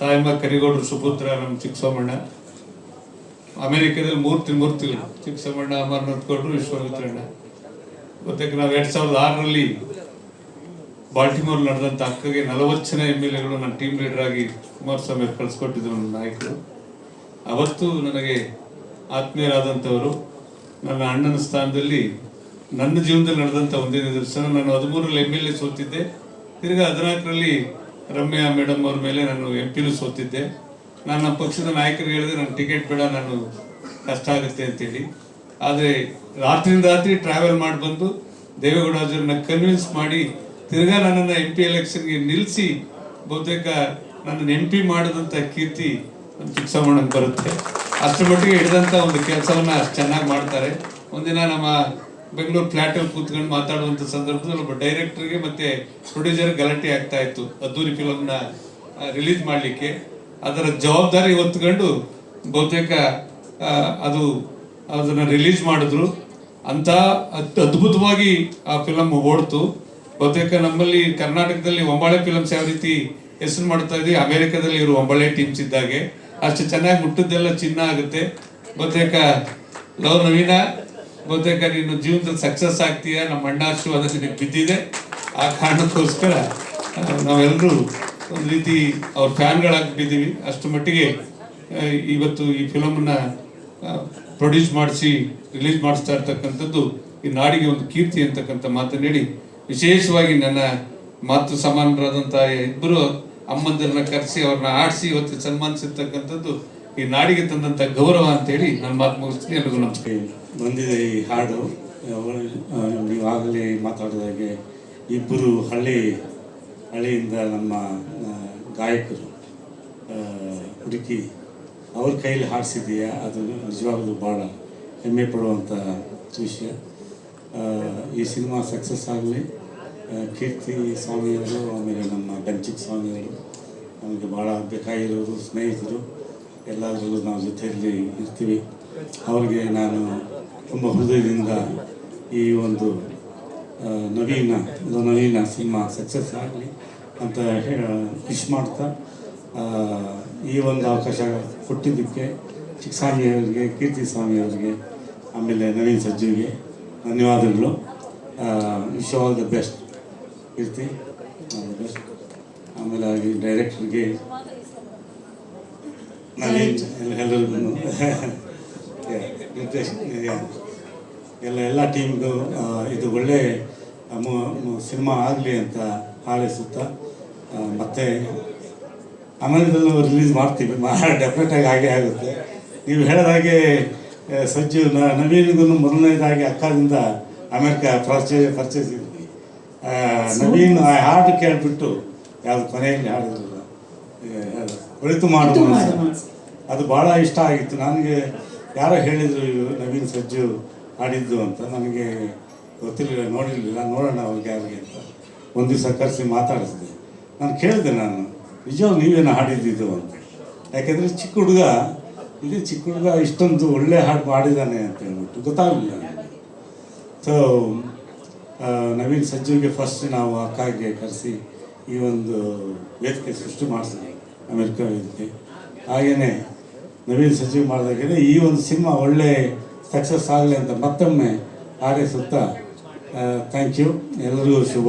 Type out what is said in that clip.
ತಾಯಮ್ಮ ಕರಿಗೌಡರು ಸುಪುತ್ರ ನಮ್ಮ ಚಿಕ್ಕಸೋಮಣ್ಣ. ಅಮೆರಿಕದಲ್ಲಿ ಮೂರ್ತಿ ಮೂರ್ತಿಗಳು ಚಿಕ್ಕಸೋಮಣ್ಣ, ಅಮರನಾಥ್ ಗೌಡರು, ವಿಶ್ವಾಮಿತ್ರಣ್ಣ. ಗೊತ್ತಕ್ಕೆ ನಾವು ಎರಡು ಸಾವಿರದ ಆರರಲ್ಲಿ ಬಾಲ್ಟಿಮೋರ್ ನಡೆದಂತ ಅಕ್ಕಗೆ ನಲವತ್ತು ಜನ ಎಂ ಎಲ್ ಎಗಳು ನನ್ನ ಟೀಮ್ ಲೀಡರ್ ಆಗಿ ಕುಮಾರಸ್ವಾಮಿ ಅವರು ಕಳಿಸ್ಕೊಟ್ಟಿದ್ರು ನನ್ನ ನಾಯಕರು. ಅವತ್ತು ನನಗೆ ಆತ್ಮೀಯರಾದಂಥವರು, ನನ್ನ ಅಣ್ಣನ ಸ್ಥಾನದಲ್ಲಿ ನನ್ನ ಜೀವನದಲ್ಲಿ ನಡೆದಂಥ ಒಂದೇ ನಿದರ್ಶನ ನಾನು ಹದಿಮೂರಲ್ಲಿ ಎಂ ಎಲ್ ಎ ಸೋತಿದ್ದೆ. ತಿರ್ಗಾ ಹದಿನಾಲ್ಕರಲ್ಲಿ ರಮ್ಯಾ ಮೇಡಮ್ ಅವ್ರ ಮೇಲೆ ನಾನು ಎಂ ಪಿನೂ ಸೋತಿದ್ದೆ. ನಾನು ಪಕ್ಷದ ನಾಯಕರಿಗೆ ಹೇಳಿದೆ ನನ್ನ ಟಿಕೆಟ್ ಬೇಡ, ನಾನು ಕಷ್ಟ ಆಗುತ್ತೆ ಅಂತೇಳಿ. ಆದರೆ ರಾತ್ರಿಯಿಂದ ರಾತ್ರಿ ಟ್ರಾವೆಲ್ ಮಾಡಿ ಬಂದು ದೇವೇಗೌಡರನ್ನ ಕನ್ವಿನ್ಸ್ ಮಾಡಿ ತಿರ್ಗಾ ನನ್ನನ್ನು ಎಂ ಪಿ ಎಲೆಕ್ಷನ್ಗೆ ನಿಲ್ಲಿಸಿ ಬಹುತೇಕ ನನ್ನನ್ನು ಎಂ ಪಿ ಮಾಡಿದಂಥ ಕೀರ್ತಿ ನಮ್ಮ ಬರುತ್ತೆ. ಅಷ್ಟರ ಮಟ್ಟಿಗೆ ಹಿಡಿದಂಥ ಒಂದು ಕೆಲಸವನ್ನು ಅಷ್ಟು ಚೆನ್ನಾಗಿ ಮಾಡ್ತಾರೆ. ಒಂದಿನ ನಮ್ಮ ಬೆಂಗಳೂರು ಫ್ಲ್ಯಾಟಲ್ಲಿ ಕೂತ್ಕೊಂಡು ಮಾತಾಡುವಂಥ ಸಂದರ್ಭದಲ್ಲಿ ಒಬ್ಬ ಡೈರೆಕ್ಟರ್ಗೆ ಮತ್ತೆ ಪ್ರೊಡ್ಯೂಸರ್ ಗಲಾಟೆ ಆಗ್ತಾ ಇತ್ತು. ಅದ್ದೂರಿ ಫಿಲಮ್ನ ರಿಲೀಸ್ ಮಾಡಲಿಕ್ಕೆ. ಅದರ ಜವಾಬ್ದಾರಿ ಹೊತ್ಕೊಂಡು ಬಹುತೇಕ ಅದು ಅದನ್ನು ರಿಲೀಸ್ ಮಾಡಿದ್ರು. ಅಂತ ಅತ್ ಅದ್ಭುತವಾಗಿ ಆ ಫಿಲಮ್ ಓಡ್ತು. ಬಹುತೇಕ ನಮ್ಮಲ್ಲಿ ಕರ್ನಾಟಕದಲ್ಲಿ ಒಂಬಾಳೆ ಫಿಲಮ್ಸ್ ಯಾವ ರೀತಿ ಹೆಸರು ಮಾಡ್ತಾ ಇದ್ದೀವಿ ಅಮೆರಿಕದಲ್ಲಿ ಇವರು ಒಂಬಳೆ ಟೀಮ್ಸ್ ಇದ್ದಾಗೆ, ಅಷ್ಟು ಚೆನ್ನಾಗಿ ಮುಟ್ಟದ್ದೆಲ್ಲ ಚಿನ್ನ ಆಗುತ್ತೆ. ಬಹುತೇಕ ಲವ್ ನವೀನ ಬಹುತೇಕ ನೀನು ಜೀವನದಲ್ಲಿ ಸಕ್ಸಸ್ ಆಗ್ತೀಯ? ನಮ್ಮ ಅಣ್ಣ ಆಶೀರ್ವಾದ ನಿನಗೆ ಬಿದ್ದಿದೆ. ಆ ಕಾರಣಕ್ಕೋಸ್ಕರ ನಾವೆಲ್ಲರೂ ಒಂದು ರೀತಿ ಅವ್ರ ಫ್ಯಾನ್ಗಳಾಗ್ಬಿಟ್ಟಿದ್ದೀವಿ ಅಷ್ಟು ಮಟ್ಟಿಗೆ ಇವತ್ತು ಈ ಫಿಲಮನ್ನ ಪ್ರೊಡ್ಯೂಸ್ ಮಾಡಿಸಿ, ರಿಲೀಸ್ ಮಾಡಿಸ್ತಾ ಇರ್ತಕ್ಕಂಥದ್ದು ಈ ನಾಡಿಗೆ ಒಂದು ಕೀರ್ತಿ ಅಂತಕ್ಕಂಥ ಮಾತನ್ನು ಹೇಳಿ, ವಿಶೇಷವಾಗಿ ನನ್ನ ಮಾತು ಸಮಾನರಾದಂಥ ಇಬ್ಬರು ಅಮ್ಮಂದಿರನ್ನ ಕರೆಸಿ ಅವ್ರನ್ನ ಆಡಿಸಿ ಇವತ್ತು ಸನ್ಮಾನಿಸಿರ್ತಕ್ಕಂಥದ್ದು ಈ ನಾಡಿಗೆ ತಂದಂಥ ಗೌರವ ಅಂತೇಳಿ ನನ್ನ ಮಾತು ಮುಗಿಸ್ತೀನಿ. ಎಲ್ಲರಿಗೂ ನಮಸ್ಕಾರ. ಬಂದಿದೆ ಈ ಹಾಡು. ಆಗಲೇ ಮಾತಾಡಿದಾಗೆ ಇಬ್ಬರು ಹಳ್ಳಿ, ಹಳ್ಳಿಯಿಂದ ನಮ್ಮ ಗಾಯಕರು ಹುಡುಕಿ ಅವ್ರ ಕೈಯಲ್ಲಿ ಹಾಡಿಸಿದೆಯಾ ಅದು ನಿಜವಾಗ್ಲೂ ಭಾಳ ಹೆಮ್ಮೆ ಪಡುವಂಥ ವಿಷಯ. ಈ ಸಿನಿಮಾ ಸಕ್ಸಸ್ ಆಗಲಿ ಕೀರ್ತಿ ಸ್ವಾಮಿಯವರು, ಆಮೇಲೆ ನಮ್ಮ ಗಂಚಿಕ್ ಸ್ವಾಮಿಯವರು, ನಮಗೆ ಭಾಳ ಬೇಕಾಗಿರೋರು, ಸ್ನೇಹಿತರು. ಎಲ್ಲದರಲ್ಲೂ ನಾವು ಜೊತೆಯಲ್ಲಿ ಇರ್ತೀವಿ. ಅವ್ರಿಗೆ ನಾನು ತುಂಬ ಹೃದಯದಿಂದ ಈ ಒಂದು ನವೀನ ನವೀನ ಸಿನಿಮಾ ಸಕ್ಸಸ್ ಆಗಲಿ ಅಂತ ವಿಶ್ ಮಾಡ್ತಾ ಈ ಒಂದು ಅವಕಾಶ ಕೊಟ್ಟಿದ್ದಕ್ಕೆ ಚಿಕ್ಕಸ್ವಾಮಿ ಅವರಿಗೆ ಕೀರ್ತಿ ಸ್ವಾಮಿ ಅವರಿಗೆ, ಆಮೇಲೆ ನವೀನ್ ಸಜ್ಜುವಿಗೆ ಧನ್ಯವಾದಗಳು. Wish all the best Keerthi best ಆಮೇಲೆ ಡೈರೆಕ್ಟರ್ಗೆ ನವೀನ್ ಎಲ್ಲರಿಗೂ ಎಲ್ಲ ಎಲ್ಲ ಟೀಮ್ದು ಇದು ಒಳ್ಳೆ ಸಿನಿಮಾ ಆಗಲಿ ಅಂತ ಹಾರೈಸುತ್ತಾ ಆ, ಮತ್ತೆ ಆಮೇಲೆ ರಿಲೀಸ್ ಮಾಡ್ತೀವಿ. ಡೆಫಿನೆಟಾಗಿ ಹಾಗೆ ಆಗುತ್ತೆ. ನೀವು ಹೇಳಿದ ಹಾಗೆ ಸಜ್ಜು ನವೀನ್ಗೂ ಮೊದಲನೇದಾಗಿ ಅಕ್ಕದಿಂದ ಅಮೇರಿಕಾ ಪರ್ಚೇಸ್ ಪರ್ಚೇಸ್ ನವೀನ್ ಆ ಹಾಡು ಕೇಳಿಬಿಟ್ಟು ಯಾವುದು ಕೊನೆಯಲ್ಲಿ ಹಾಡಿದ್ರಲ್ಲ? ಒಳಿತು ಮನಸ್ಸು. ಅದು ಭಾಳ ಇಷ್ಟ ಆಗಿತ್ತು. ನನಗೆ ಯಾರೋ ಹೇಳಿದರು ನವೀನ್ ಸಜ್ಜು ಆಡಿದ್ದು ಅಂತ. ನನಗೆ ಗೊತ್ತಿರಲಿಲ್ಲ ನೋಡಿರಲಿಲ್ಲ. ನೋಡೋಣ ಅವ್ರಿಗೆ ಯಾರಿಗೆ ಅಂತ. ಒಂದು ದಿವಸ ಕರೆಸಿ ಮಾತಾಡಿಸಿದೆ. ನಾನು ಕೇಳಿದೆ ನಾನು ನಿಜವಾಗ ನೀವೇನು ಹಾಡಿದ್ದಿದ್ದು ಅಂತ. ಯಾಕೆಂದರೆ ಚಿಕ್ಕ ಹುಡುಗ ಇಲ್ಲಿ ಚಿಕ್ಕ ಹುಡುಗ ಇಷ್ಟೊಂದು ಒಳ್ಳೆ ಹಾಡು ಮಾಡಿದ್ದಾನೆ ಅಂತ ಹೇಳ್ಬಿಟ್ಟು ಗೊತ್ತಾಗಲಿಲ್ಲ ನನಗೆ. ಸೊ ನವೀನ್ ಸಜ್ಜುಗೆ ಫಸ್ಟ್ ನಾವು ಅಕ್ಕಾಗೆ ಕರೆಸಿ ಈ ಒಂದು ವೇದಿಕೆ ಸೃಷ್ಟಿ ಮಾಡಿಸಿದ್ವಿ. ವೇದಿಕೆ ಹಾಗೆಯೇ ನವೀನ್ ಸಚಿವ ಮಾಡಿದಾಗೆ ಈ ಒಂದು ಸಿನಿಮಾ ಒಳ್ಳೆ ಸಕ್ಸಸ್ ಆಗಲಿ ಅಂತ ಮತ್ತೊಮ್ಮೆ ಹಾರೈಸುತ್ತಾ ಥ್ಯಾಂಕ್ ಯು ಎಲ್ಲರಿಗೂ ಶುಭ